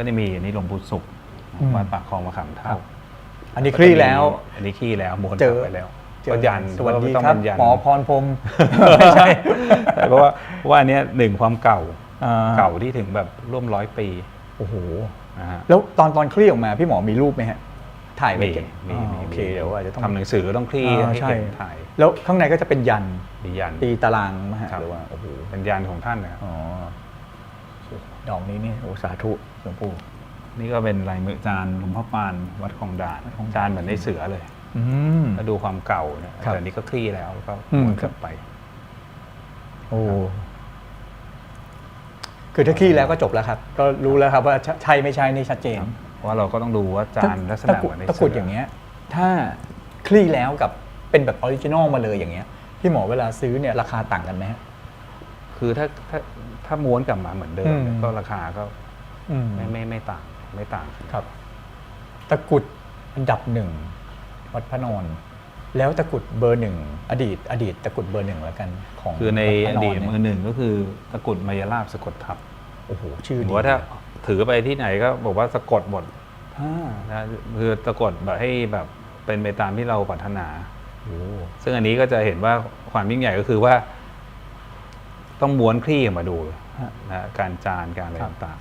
ก็จะมีอันนี้หลวงปู่ศุกร์อืมวัดปากคลองมะขามครัเท่าบอันนี้คลี่แล้ว อันนี้คลี่แล้วม้วนเจกลัอบไปแล้วเจอก็ยันสวัสดีต้องครับเป็นยันหมอพรพรหมไม่ใช่เพราะว่าเพราะว่าอันเนี้ยหนึ่งความเก่าอ่เก่าที่ถึงแบบร่วมร้อยปีโอ้โห นะฮะ แล้วตอนตอนคลี่ออกมาพี่หมอมีรูปไหมฮะ ถ่ายไว้มีเก็บมีอ่ามีโอเคเดี๋ยวอาจจะต้อง ทำหนังสือก็ต้องคลี่อ่าให้ใช่ เห็นถ่ายแล้วข้างในก็จะเป็นยัน มียัน ตีตารางมาฮะครับ หรือว่าโอ้โหเป็นยันของท่านนะครับอ๋อ ดอกนี้นี่โอ้สาธุหลวงปู่นี่ก็เป็นลายมือจานหลวงพ่อปานวัดคลองด่านวัดคลองด่านจานเหมือนในเสือเลยอืมก็ดูความเก่าเนี่ยครับแต่อันนี้ก็คลี่แล้วแล้วก็อืมม้วนกลับไป โอ้คือถ้าคลี่แล้วก็จบแล้วครับ ก็รู้แล้วครับว่าใช่ใช่ไม่ใช่นี่ชัดเจนเพราะว่าเราก็ต้องดูว่าจานลักษตะณะกรุเหดมือนในตะกรุดเสือย่างเงี้ย ถ้าคลี่แล้วกับเป็นแบบออริจินอลมาเลยอย่างเงี้ยพี่หมอเวลาซื้อเนี่ยราคาต่างกันไหมฮะ คือถ้าถ้าถ้าม้วนกลับมาเหมือนเดิมอืม ก็ราคาก็อืมไม่ไม่ไม่ต่างไม่ต่าง ครับ ตะกรุดอันดับหนึ่งวัดพระนอน แล้วตะกรุดเบอร์หนึ่งอดีต อดีตตะกรุดเบอร์หนึ่งแล้วกันของคือในวัอพระดีตเยมือหนึ่งก็คือตะกรุดมายาลาบสะกดทับโอ้โหชื่อหรืดีอว่าถ้าถือไปที่ไหนก็บอกว่าสะกดหมดอ่านะคือสะกดแบบให้แบบเป็นไปตามที่เราปรารถนา โอ้ซึ่งอันนี้ก็จะเห็นว่าความยิ่งใหญ่ก็คือว่า ต้องม้วนคลี่ออกมาดูฮะนะการจานการอะไรครับต่าง